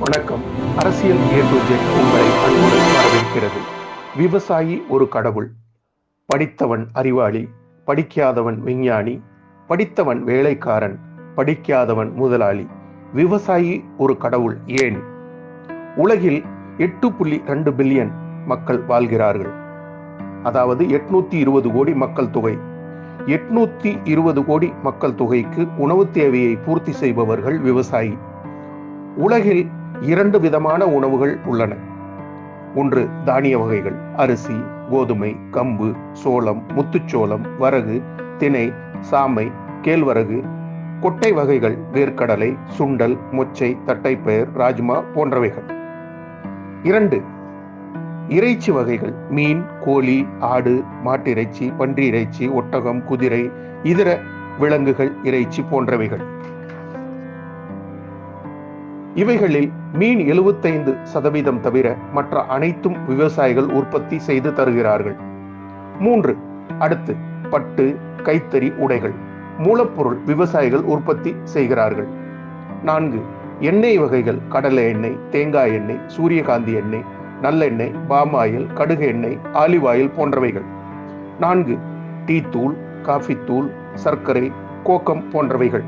வணக்கம். அரசியல் A to Z உங்களை அன்புடன் வரவேற்கிறது. விவசாயி ஒரு கடவுள். படித்தவன் அறிவாளி படிக்காதவன் விஞ்ஞானி படித்தவன் வேலைக்காரன் படிக்காதவன் முதலாளி. விவசாயி ஒரு கடவுள் ஏன்? உலகில் எட்டு புள்ளி ரெண்டு பில்லியன் மக்கள் வாழ்கிறார்கள். அதாவது எட்நூத்தி இருபது கோடி மக்கள் தொகை. எட்நூத்தி இருபது கோடி மக்கள் தொகைக்கு உணவு தேவையை பூர்த்தி செய்பவர்கள் விவசாயி. உலகில் இரண்டு விதமான உணவுகள் உள்ளன. ஒன்று தானிய வகைகள் அரிசி கோதுமை கம்பு சோளம் முத்துச்சோளம் வரகு திணை சாமை கேழ்வரகு கொட்டை வகைகள் வேர்க்கடலை சுண்டல் மொச்சை தட்டைப்பயிர் ராஜ்மா போன்றவைகள். இரண்டு இறைச்சி வகைகள் மீன் கோழி ஆடு மாட்டிறைச்சி பன்றி இறைச்சி ஒட்டகம் குதிரை இதர விலங்குகள் இறைச்சி போன்றவைகள். இவைகளில் மீன் எழுபத்தைந்து சதவீதம் தவிர மற்ற அனைத்தும் விவசாயிகள் உற்பத்தி செய்து தருகிறார்கள். மூன்று அடுத்து பட்டு கைத்தறி உடைகள் மூலப்பொருள் விவசாயிகள் உற்பத்தி செய்கிறார்கள். நான்கு எண்ணெய் வகைகள் கடலை எண்ணெய் தேங்காய் எண்ணெய் சூரியகாந்தி எண்ணெய் நல்லெண்ணெய் பாமாயில் கடுகு எண்ணெய் ஆலிவ் ஆயில் போன்றவைகள். நான்கு டீ தூள் காஃபி தூள் சர்க்கரை கோக்கம் போன்றவைகள்.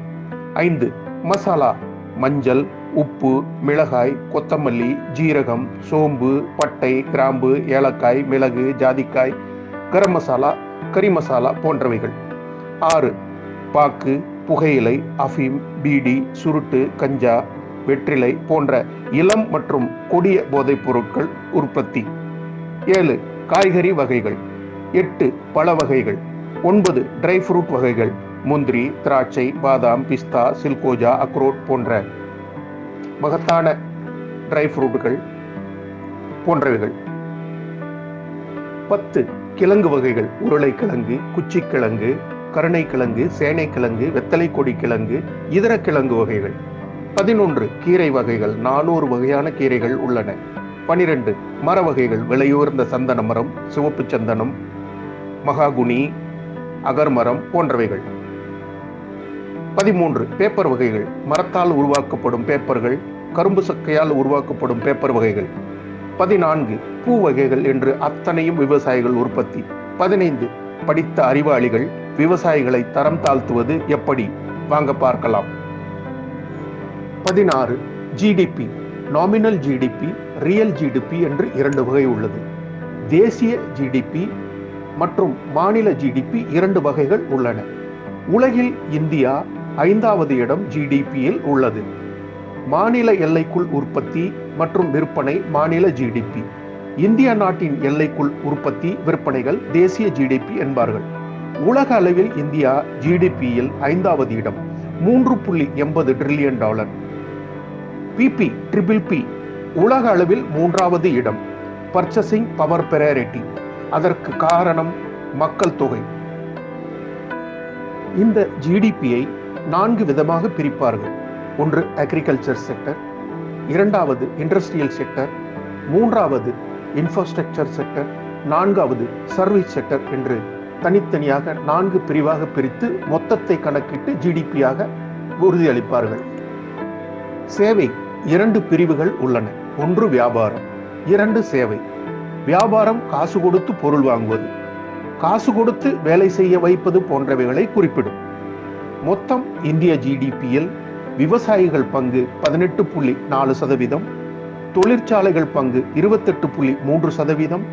ஐந்து மசாலா மஞ்சள் உப்பு மிளகாய் கொத்தமல்லி ஜீரகம் சோம்பு பட்டை கிராம்பு ஏலக்காய் மிளகு ஜாதிக்காய் கரம் மசாலா கறி மசாலா போன்றவைகள். ஆறு பாக்கு புகையிலை அஃபீம் பீடி சுருட்டு கஞ்சா வெற்றிலை போன்ற இளம் மற்றும் கொடிய போதைப் பொருட்கள் உற்பத்தி. ஏழு காய்கறி வகைகள். எட்டு பழ வகைகள். ஒன்பது ட்ரை ஃப்ரூட் வகைகள். முந்திரி திராட்சை பாதாம் பிஸ்தா சில்கோஜா அக்ரோட் போன்ற மகத்தான ட்ரை ஃப்ரூட்டுகள் போன்றவைகள். பத்து கிழங்கு வகைகள். உருளைக்கிழங்கு குச்சிக்கிழங்கு கருணைக்கிழங்கு சேனைக்கிழங்கு வெத்தலை கொடி கிழங்கு இதர கிழங்கு வகைகள். பதினொன்று கீரை வகைகள். நானூறு வகையான கீரைகள் உள்ளன. பனிரெண்டு மர வகைகள். விலையுயர்ந்த சந்தன மரம் சிவப்பு சந்தனம் மகாகுனி அகர்மரம் போன்றவைகள். பதிமூன்று பேப்பர் வகைகள். மரத்தால் உருவாக்கப்படும் பேப்பர்கள் கரும்பு சக்கையால் உருவாக்கப்படும் பேப்பர் வகைகள். பதினான்கு பூ வகைகள் என்று அத்தனையும் விவசாயிகள் உற்பத்தி. பதினைந்து படித்த அறிவாளிகள் விவசாயிகளை தரம் தாழ்த்துவது எப்படி? வாங்க பார்க்கலாம். பதினாறு GDP nominal GDP real GDP என்று இரண்டு வகை உள்ளது. தேசிய ஜிடிபி மற்றும் மாநில ஜிடிபி இரண்டு வகைகள் உள்ளன. உலகில் இந்தியா ஐந்தாவது இடம் ஜிடிபியில் உள்ளது. மாநில எல்லைக்குள் உற்பத்தி மற்றும் விற்பனை மாநில ஜிடிபி இந்திய நாட்டின் எல்லைக்குள் உற்பத்தி விற்பனைகள் தேசிய ஜிடிபி என்பார்கள். உலக அளவில் இந்தியா ஜிடிபியில் ஐந்தாவது இடம் மூன்று புள்ளி எண்பது trillion dollar. BB triple B உலக அளவில் மூன்றாவது இடம் பர்ச்சசிங் பவர் பெராரிட்டி அதற்கு காரணம் மக்கள் தொகை. இந்த ஜிடிபியை நான்கு விதமாக பிரிப்பார்கள். ஒன்று அக்ரிகல்ச்சர் செக்டர் இரண்டாவது இண்டஸ்ட்ரியல் செக்டர் மூன்றாவது இன்ஃப்ராஸ்ட்ரக்சர் செக்டர் நான்காவது சர்வீஸ் செக்டர் என்று தனித்தனியாக நான்கு பிரிவாக பிரித்து மொத்தத்தை கணக்கிட்டு ஜிடிபியாக உறுதியளிப்பார்கள். சேவை இரண்டு பிரிவுகள் உள்ளன. ஒன்று வியாபாரம் இரண்டு சேவை. வியாபாரம் காசு கொடுத்து பொருள் வாங்குவது. காசு கொடுத்து வேலை செய்ய வைப்பது போன்றவைகளை குறிப்பிடும். மொத்தம் இந்திய ஜிடிபியில் விவசாயிகள் பங்கு பதினெட்டு புள்ளி நாலு சதவீதம் தொழிற்சாலைகள் பங்கு இருபத்தெட்டு புள்ளி மூன்று சதவீதம்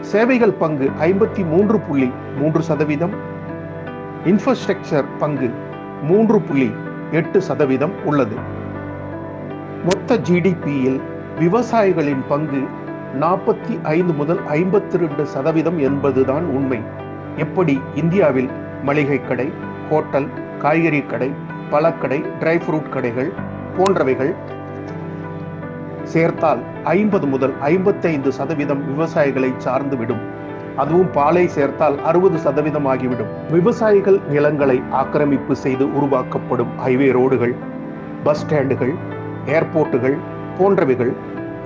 சேவைகள் பங்கு ஐம்பத்தி மூன்று புள்ளி மூன்று சதவீதம் இன்ஃப்ராஸ்ட்ரக்சர் பங்கு மூன்று புள்ளி எட்டு சதவீதம் உள்ளது. மொத்த ஜிடிபியில் விவசாயிகளின் பங்கு நாற்பத்தி ஐந்து முதல் ஐம்பத்தி ரெண்டு சதவீதம் என்பதுதான் உண்மை. எப்படி இந்தியாவில் மளிகை கடை ஹோட்டல் காய்கறி கடை பழக்கடை ட்ரை ஃப்ரூட் கடைகள் போன்றவைகள் சேர்த்தால் ஐம்பது முதல் ஐம்பத்தைந்து சதவீதம் விவசாயிகளை சார்ந்து விடும். அதுவும் பாலை சேர்த்தால் அறுபது சதவீதம் ஆகிவிடும். விவசாயிகள் நிலங்களை ஆக்கிரமிப்பு செய்து உருவாக்கப்படும் ஹைவே ரோடுகள் பஸ் ஸ்டாண்டுகள் ஏர்போர்ட்டுகள் போன்றவைகள்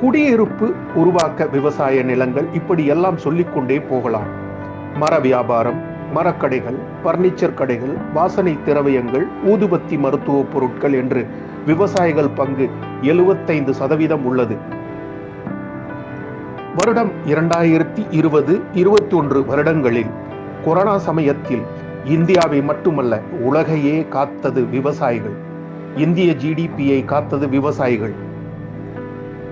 குடியிருப்பு உருவாக்க விவசாய நிலங்கள் இப்படி எல்லாம் சொல்லிக்கொண்டே போகலாம். மர வியாபாரம் மரக்கடைகள் பர்னிச்சர் கடைகள் வாசனை திரவியங்கள் ஊதுபத்தி மருத்துவ பொருட்கள் என்று விவசாயிகள் பங்கு எழுபத்தைந்து சதவீதம் உள்ளது. வருடம் இரண்டாயிரத்தி இருபது இருபத்தி ஒன்று வருடங்களில் கொரோனா சமயத்தில் இந்தியாவை மட்டுமல்ல உலகையே காத்தது விவசாயிகள். இந்திய ஜிடிபியை காத்தது விவசாயிகள்.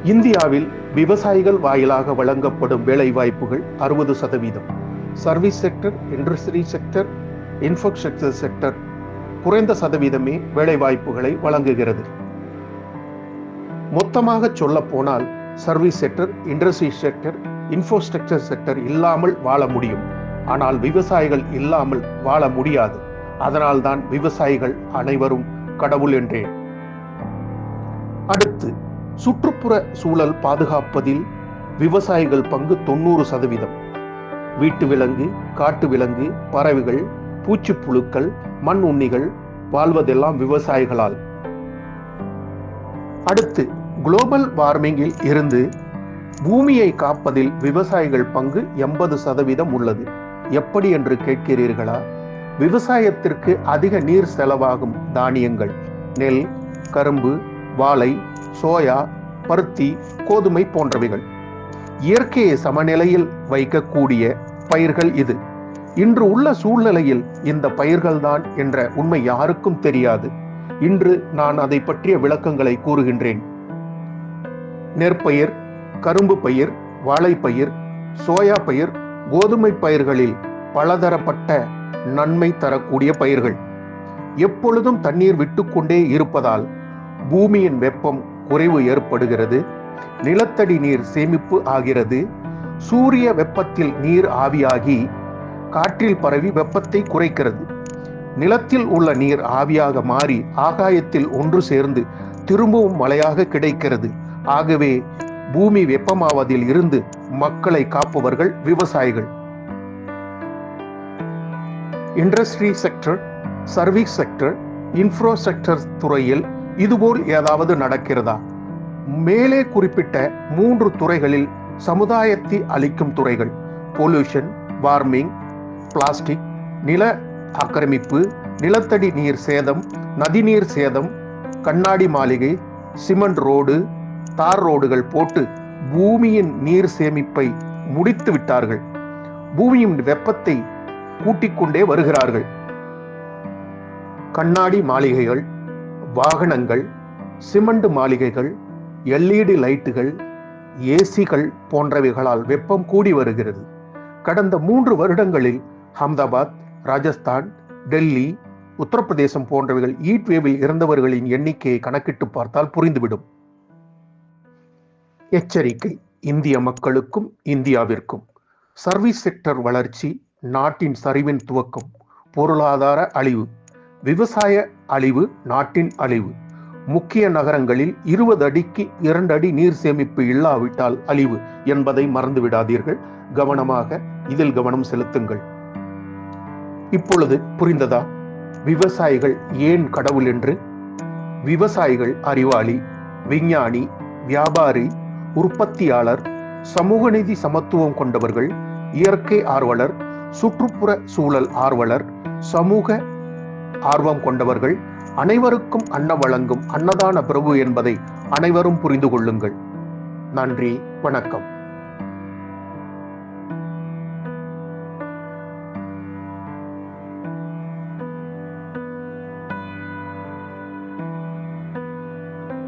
இந்தியாவில் விவசாயிகள் வாயிலாக வழங்கப்படும் வேலை வாய்ப்புகள் அறுபது சதவீதம். Service sector industry sector infrastructure sector குறைந்த சதவீதமே வேலை வாய்ப்புகளை வழங்குகிறது. மொத்தமாக சொல்ல போனால் service sector industry sector infrastructure sector இல்லாமல் வாழ முடியும். ஆனால் விவசாயிகள் இல்லாமல் வாழ முடியாது. அதனால்தான் விவசாயிகள் அனைவரும் கடவுள் என்றேன் அடுத்து சுற்றுப்புற சூழல் பாதுகாப்பதில் விவசாயிகள் பங்கு தொண்ணூறு சதவீதம். வீட்டு விலங்கு காட்டு விலங்கு பறவைகள் பூச்சிப்புழுக்கள் மண் உண்ணிகள் வாழ்வதெல்லாம் விவசாயிகளால். அடுத்து குளோபல் வார்மிங்கில் இருந்து பூமியை காப்பதில் விவசாயிகள் பங்கு எண்பது சதவீதம் உள்ளது. எப்படி என்று கேட்கிறீர்களா? விவசாயத்திற்கு அதிக நீர் செலவாகும் தானியங்கள் நெல் கரும்பு வாழை சோயா பருத்தி கோதுமை போன்றவைகள். இயற்கையை சமநிலையில் வைக்கக்கூடிய பயிர்கள் இது. இன்று உள்ள சூழ்நிலையில் இந்த பயிர்கள்தான் என்ற உண்மை யாருக்கும் தெரியாது. இன்று நான் அதை பற்றிய விளக்கங்களை கூறுகின்றேன். நெற்பயிர் கரும்பு பயிர் வாழைப்பயிர் சோயா பயிர் கோதுமை பயிர்களில் பலதரப்பட்ட நன்மை தரக்கூடிய பயிர்கள். எப்பொழுதும் தண்ணீர் விட்டுக்கொண்டே இருப்பதால் பூமியின் வெப்பம் குறைவு ஏற்படுகிறது. நிலத்தடி நீர் சேமிப்பு ஆகிறது. சூரிய வெப்பத்தில் நீர் ஆவியாகி காற்றில் பரவி வெப்பத்தை குறைக்கிறது. நிலத்தில் உள்ள நீர் ஆவியாக மாறி ஆகாயத்தில் ஒன்று சேர்ந்து திரும்பவும் மழையாக கிடைக்கிறது. ஆகவே பூமி வெப்பமாவதில் இருந்து மக்களை காப்பவர்கள் விவசாயிகள். Industry sector service sector infrastructure துறையில் இதுபோல் ஏதாவது நடக்கிறதா? மேலே குறிப்பிட்ட மூன்று துறைகளில் சமுதாயத்தை அளிக்கும் துறைகள் பொல்யூஷன் வார்மிங் பிளாஸ்டிக் நில ஆக்கிரமிப்பு நிலத்தடி நீர் சேதம் நதிநீர் சேதம் கண்ணாடி மாளிகை சிமெண்ட் ரோடு தார் ரோடுகள் போட்டு பூமியின் நீர் சேமிப்பை முடித்து விட்டார்கள். பூமியின் வெப்பத்தை கூட்டிக்கொண்டே வருகிறார்கள். கண்ணாடி மாளிகைகள் வாகனங்கள் சிமெண்ட் மாளிகைகள் எல்இடி லைட்டுகள் ஏசிகள் போன்றவைகளால் வெப்பம் கூடி வருகிறது. கடந்த மூன்று வருடங்களில் அஹமதாபாத் ராஜஸ்தான் டெல்லி உத்தரப்பிரதேசம் போன்றவைகள் ஈட் வேவில் இறந்தவர்களின் எண்ணிக்கையை கணக்கிட்டு பார்த்தால் புரிந்துவிடும். எச்சரிக்கை இந்திய மக்களுக்கும் இந்தியாவிற்கும். சர்வீஸ் செக்டர் வளர்ச்சி நாட்டின் சரிவின் துவக்கம் பொருளாதார அழிவு விவசாய அழிவு நாட்டின் அழிவு. முக்கிய நகரங்களில் இருபது அடிக்கு இரண்டு அடி நீர் சேமிப்பு இல்லாவிட்டால் அழிவு என்பதை மறந்துவிடாதீர்கள் கவனமாக இதில் கவனம் செலுத்துங்கள். இப்பொழுது புரிந்ததா? விவசாயிகள் ஏன் கடவுள் என்று? விவசாயிகள் அறிவாளி விஞ்ஞானி வியாபாரி உற்பத்தியாளர் சமூக நீதி சமத்துவம் கொண்டவர்கள் இயற்கை ஆர்வலர் சுற்றுப்புற சூழல் ஆர்வலர் சமூக ஆர்வம் கொண்டவர்கள் அனைவருக்கும் அன்ன வழங்கும் அன்னதான பிரபு என்பதை அனைவரும் புரிந்து கொள்ளுங்கள். நன்றி வணக்கம்.